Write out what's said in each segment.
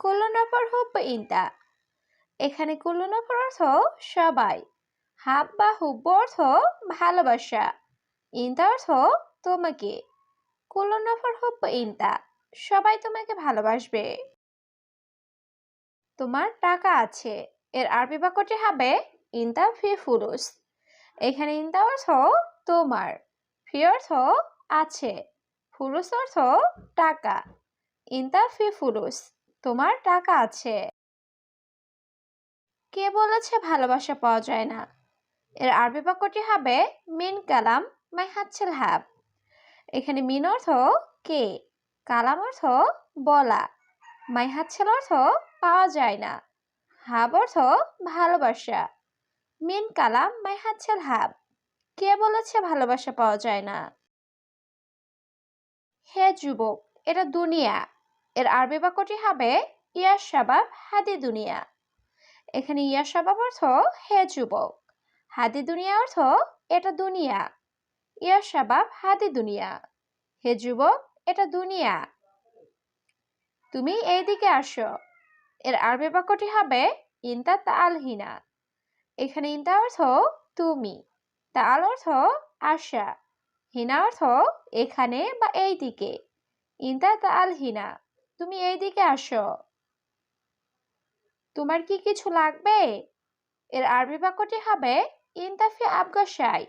কুল্লনফর হুব ইনতা এখানে কুল্লনফর অর্থ সবাই। হাব বা হুব্ব অর্থ ভালোবাসা। ইনতা অর্থ তোমাকে। কুল্লনফর হুব ইনতা সবাই তোমাকে ভালোবাসবে। তোমার টাকা আছে, এর আরবি বাক্যটি হবে ইনতা ফি ফুরুস। এখানে ইনতা অর্থ তোমার, ফি অর্থ আছে, ফুরুস অর্থ টাকা। ইনতা ফি ফুলুস তোমার টাকা আছে। কে বলেছে ভালোবাসা পাওয়া যায় না? এর আরবি বাক্যটি হবে, মিন কালাম মাই হাচ্ছেল হ্যাব এখানে মিন অর্থ কে কালাম অর্থ বলা মাই হাচ্ছেল অর্থ পাওয়া যায় না হাব অর্থ ভালোবাসা মিন কালাম মাই হাচ্ছেল হ্যাব কে বলেছে ভালোবাসা পাওয়া যায় না হে যুবক, এটা দুনিয়া। এর আরবি বাক্যটি হবে ইয়া শাবাব হাদি দুনিয়া। এখানে ইয়া শাবাব অর্থ হে যুবক। হাদি দুনিয়া অর্থ এটা দুনিয়া। ইয়া শাবাব হাদি দুনিয়া। হে যুবক, এটা দুনিয়া। তুমি এই দিকে আসো। এর আরবি বাক্যটি হবে ইনতা তাল হিনা এখানে ইনতা অর্থ তুমি। তাল অর্থ আশা। হিনা অর্থ এখানে বা এই দিকে ইনতা তাল হিনা তুমি এই দিকে আসো। তোমার কি কিছু লাগবে? এর আরবি বাক্যটি হবে ইনতাফি আবগা সাই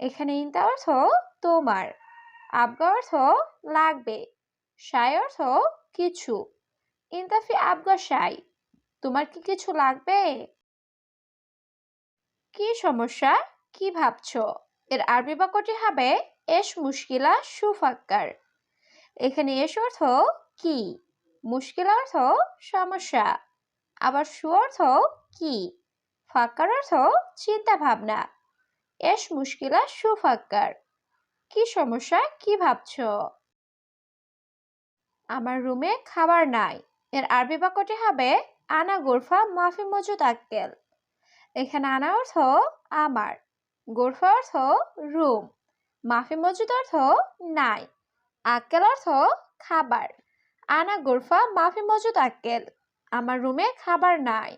এখানে ইনতা অর্থ তোমার, আবগা অর্থ লাগবে সাই অর্থ কিছু। ইনতাফি আবগা সাই তোমার কি কিছু লাগবে? কি সমস্যা? কি ভাবছ? এর আরবি বাক্যটি হবে এস মুশকিলা সুফাক্কার। এখানে এস অর্থ কি? মুশকিল অর্থ সমস্যা। আবার সু অর্থ কি? ফাক্কার অর্থ চিন্তা ভাবনা এস মুশকিলা সুফাক্কার। কি সমস্যা, কি ভাবছ? আমার রুমে খাবার নাই। এর আরবি বাক্যটি হবে আনা গোরফা মাফি মজুদ আক্কেল। এখানে আনা অর্থ আমার। গোরফা অর্থ রুম। মাফি মজুদ অর্থ নাই। আক্কেল অর্থ খাবার। আনা, গোরফা, মাফি মজুদ, আক্কেল। আমার রুমে খাবার নাই।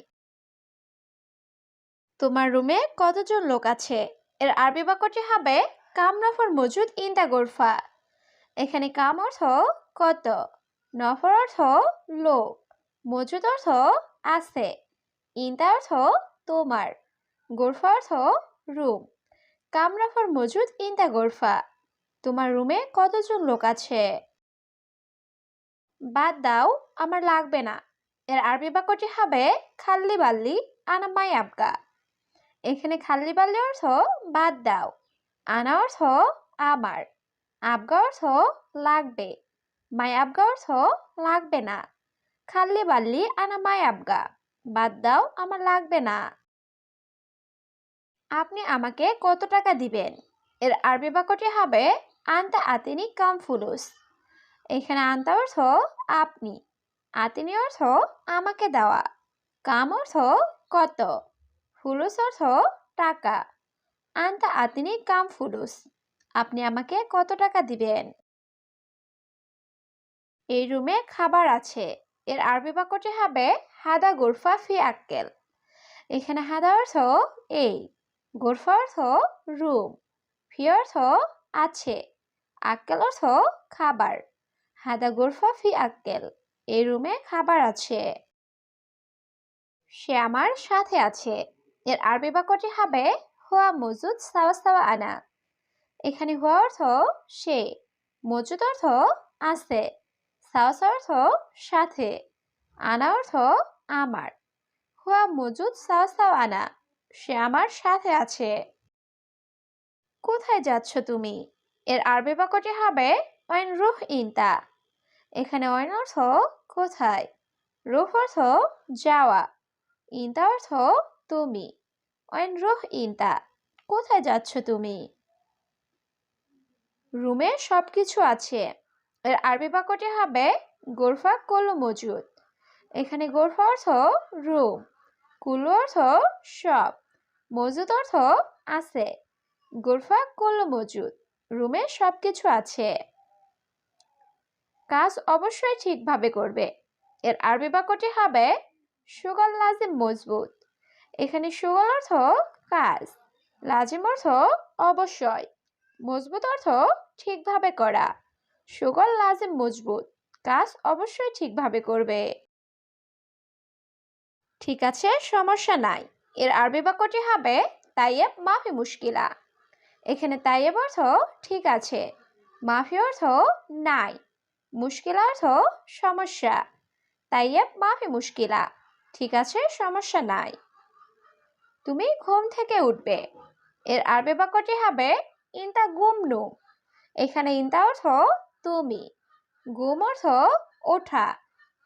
তোমার রুমে কতজন লোক আছে? এর আরবি বাক্যটি হবে কাম নফর মজুদ ইন দা গোরফা। এখানে কাম অর্থ কত, নফর অর্থ লোক, মজুদ অর্থ আছে ইনতা অর্থ তোমার, গোরফা অর্থ রুম। কাম নফর মজুদ ইন দা গোরফা। তোমার রুমে কতজন লোক আছে? বাদ দাও, আমার লাগবে না। এর আরবি বাক্যটি হবে, খাল্লি বাল্লি আনা মাই আবগা। এখানে খাল্লি বাল্লি অর্থ বাদ দাও, আনা অর্থ আমার। আবগা অর্থ লাগবে, মাই আবগা অর্থ লাগবে না। খাল্লি বাল্লি আনা মাই আবগা, বাদ দাও, আমার লাগবে না। আপনি আমাকে কত টাকা দিবেন? এর আরবি বাক্যটি হবে, আন্তা আতিনি কাম ফুলুস। এখানে আন্তা অর্থ আপনি। আতিনি অর্থ আমাকে দেওয়া। কাম অর্থ কত? ফুলুস অর্থ টাকা। আন্তা আতিনি কাম ফুলুস। আপনি আমাকে কত টাকা দিবেন? এই রুমে খাবার আছে। এর আরবি বাক্যটি হবে, হাদা গোরফা ফি আক্কেল। এখানে হাদা অর্থ এই। গোরফা অর্থ রুম। ফি অর্থ আছে। আক্কেল অর্থ খাবার। হাদা গোরফা ফি আক্কেল। এই রুমে খাবার আছে। সে আমার সাথে আছে। এর আরবি বাক্যটি হবে, হুয়া মজুদ সাওয়া সাওয়া আনা। এখানে হুয়া অর্থ সে, মজুদ অর্থ আছে সাওয়াস অর্থ সাথে, আনা অর্থ আমার। হুয়া মজুদ সাওয়া সাওয়া আনা, সে আমার সাথে আছে। কোথায় যাচ্ছ তুমি? এর আরবি বাক্যটি হবে ওয়াইন রুহ ইনতা এখানে অর্থ কোথায়? রুহ অর্থ যাওয়া, ইন্তা অর্থ তুমি অয়েন রুহ ইন্তা। কোথায় যাচ্ছ তুমি? রুমে সবকিছু আছে। এর আরবি বাক্যটি হবে গোরফা কল্লু মজুদ। এখানে গোরফা অর্থ রুম, কুল্লু অর্থ সব মজুদ অর্থ আছে। গোরফা কল্লু মজুদ, রুমে সবকিছু আছে। কাজ অবশ্যই ঠিকভাবে করবে। এর আরবি বাক্যটি হবে সুগল লাজিম মজবুত। এখানে সুগল অর্থ কাজ, লাজিম অর্থ অবশ্যই, মজবুত অর্থ ঠিকভাবে করা। সুগল লাজিম মজবুত, কাজ অবশ্যই ঠিকভাবে করবে। ঠিক আছে, সমস্যা নাই। এর আরবি বাক্যটি হবে তাইয়েব মাফি মুশকিলা। এখানে তাইয়েব অর্থ ঠিক আছে, মাফি অর্থ নাই। মুশকিলা অর্থ সমস্যা। তাইয়েব মাফি মুশকিলা ঠিক আছে, সমস্যা নাই। তুমি ঘুম থেকে উঠবে। এর আরবি বাক্যটি হবে, ইনতা গুম নু এখানে ইনতা অর্থ, তুমি। গুম অর্থ, ওঠা।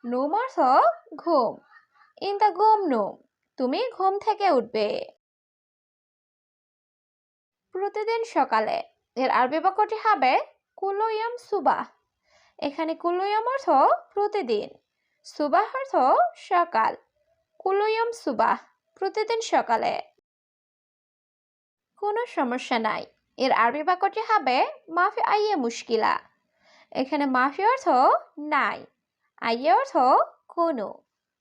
নুম অর্থ, ঘুম। ইনতা গুম নু তুমি ঘুম থেকে উঠবে। প্রতিদিন সকালে এর আরবি বাক্যটি হবে কুলুয়াম সুবাহ এখানে কুলুয়ম অর্থ প্রতিদিন, সুবাহ অর্থ সকাল। কুলুয়ম, সুবাহ প্রতিদিন সকালে। কোনো সমস্যা নাই। এর আরবি বাক্যটি হবে মাফি আইয়ে মুশকিলা। এখানে মাফি অর্থ নাই, আইয়ে অর্থ কোনো।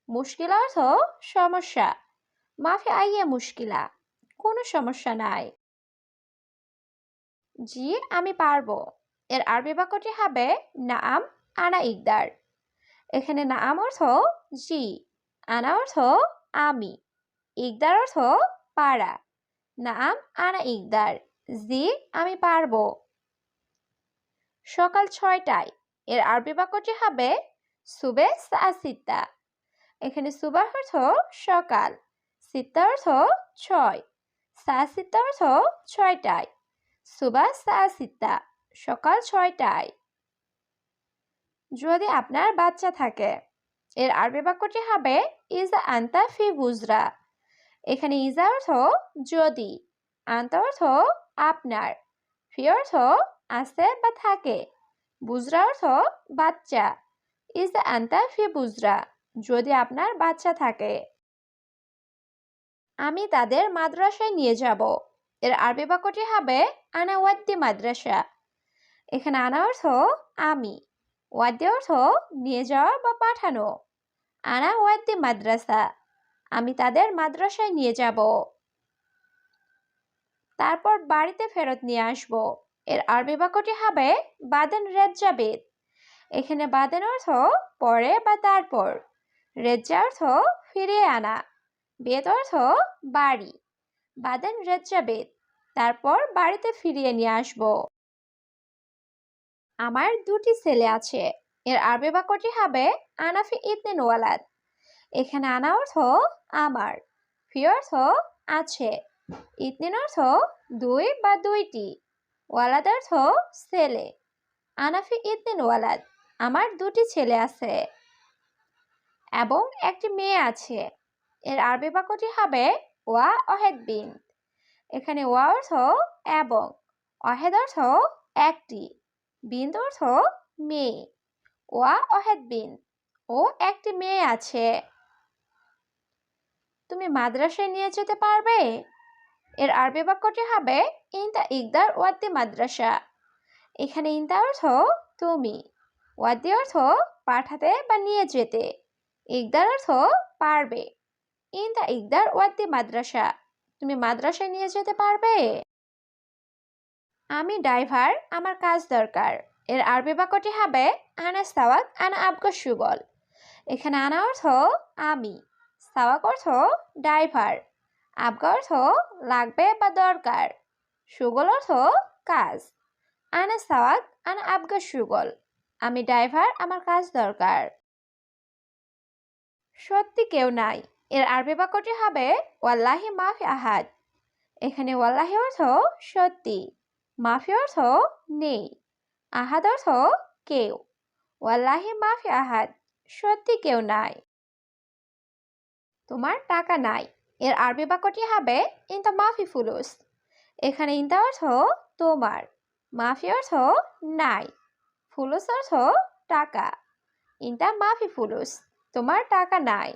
মুশকিলা অর্থ সমস্যা, মাফি আইয়ে মুশকিলা। কোনো সমস্যা নাই। জি, আমি পারব। এর আরবি বাক্যটি হবে নাম আনা ইকদার। এখানে নাম অর্থ জি, আনা অর্থ আমি, ইকদার অর্থ পারা। নাম আনা ইকদার, জি, আমি পারব। সকাল ছয়টায় এর আরবি বাক্যটি হবে সুবে সিত্তা এখানে সুবাহ অর্থ সকাল, সিত্তা অর্থ ছয় সা সিত্তা অর্থ ছয়টায়। সুবা সা সিত্তা সকাল ছয়টায়। যদি আপনার বাচ্চা থাকে, এর আরবি বাক্যটি হবে, ইজা আন্তা ফি বুজরা এখানে ইজা অর্থ যদি আন্তা অর্থ আপনার ফি অর্থ আছে বা থাকে। বুজরা অর্থ বাচ্চা ইজা আন্তা ফি বুজরা যদি আপনার বাচ্চা থাকে, আমি তাদের মাদ্রাসায় নিয়ে যাব। এর আরবি বাক্যটি হবে, আনা ওয়াদ্দি মাদ্রাসা। এখানে আনা অর্থ আমি। ওয়াদ্দি অর্থ নিয়ে যাওয়া বা পাঠানো। আনা ওয়াদ্দি মাদ্রাসা। আমি তাদের মাদ্রাসায় নিয়ে যাব। তারপর বাড়িতে ফেরত নিয়ে আসব। এর আরবি বাক্যটি হবে বাদেন রেজ্জাবেদ। এখানে বাদেন অর্থ পরে বা তারপর। রেজ্জা অর্থ ফিরিয়ে আনা। বেদ অর্থ বাড়ি। বাদেন রেজ্জাবেদ। তারপর বাড়িতে ফিরিয়ে নিয়ে আসব। আমার দুটি ছেলে আছে। এর আরবি বাক্যটি হবে আনাফি ইতনে নোয়ালাদ। এখানে আনা অর্থ আমার, ফি অর্থ আছে। ইতনিন অর্থ দুই বা দুইটি, ওয়ালাদ অর্থ ছেলে। আনাফি ইতনিন ওয়ালাদ আমার দুটি ছেলে আছে এবং একটি মেয়ে আছে। এর আরবি বাক্যটি হবে ওয়া অহেদ বিন। এখানে ওয়া অর্থ এবং অহেদ অর্থ একটি। বিন্দ অর্থ মেয়ে। ওয়া অহেদ বিন। ও একটি মেয়ে আছে। তুমি মাদ্রাসায় নিয়ে যেতে পারবে? এর আরবি বাক্যটি হবে, ইনতা ইকদার ওয়াদ্দি মাদ্রাসা। এখানে ইনতা অর্থ তুমি। ওয়াদ্দি অর্থ পাঠাতে বা নিয়ে যেতে। ইকদার অর্থ পারবে। ইনতা ইকদার ওয়াদ্দি মাদ্রাসা। তুমি মাদ্রাসায় নিয়ে যেতে পারবে? আমি ড্রাইভার, আমার কাজ দরকার। এর আরবি বাক্যটি হবে, আনা সাওয়াক, আনা আবগা সুগল এখানে আনা অর্থ, আমি। সাওয়াক অর্থ, ড্রাইভার। আবগা অর্থ, লাগবে বা দরকার। সুগল অর্থ, কাজ। আনা সাওয়াক, আনা আবগা সুগল আমি ড্রাইভার, আমার কাজ দরকার। সত্যি কেউ নাই। এর আরবি বাক্যটি হবে, ওয়াল্লাহি মাফি আহাদ। এখানে ওয়াল্লাহি অর্থ, সত্যি। মাফি অর্থ নেই আহাদ অর্থ কেউ ওয়াল্লাহি মাফি আহাদ সত্যি কেউ নাই তোমার টাকা নাই এর আরবি বাক্যটি হবে ইনতা মাফি ফুলুস এখানে ইনতা অর্থ তোমার মাফি অর্থ নাই ফুলুস অর্থ টাকা ইনতা মাফি ফুলুস তোমার টাকা নাই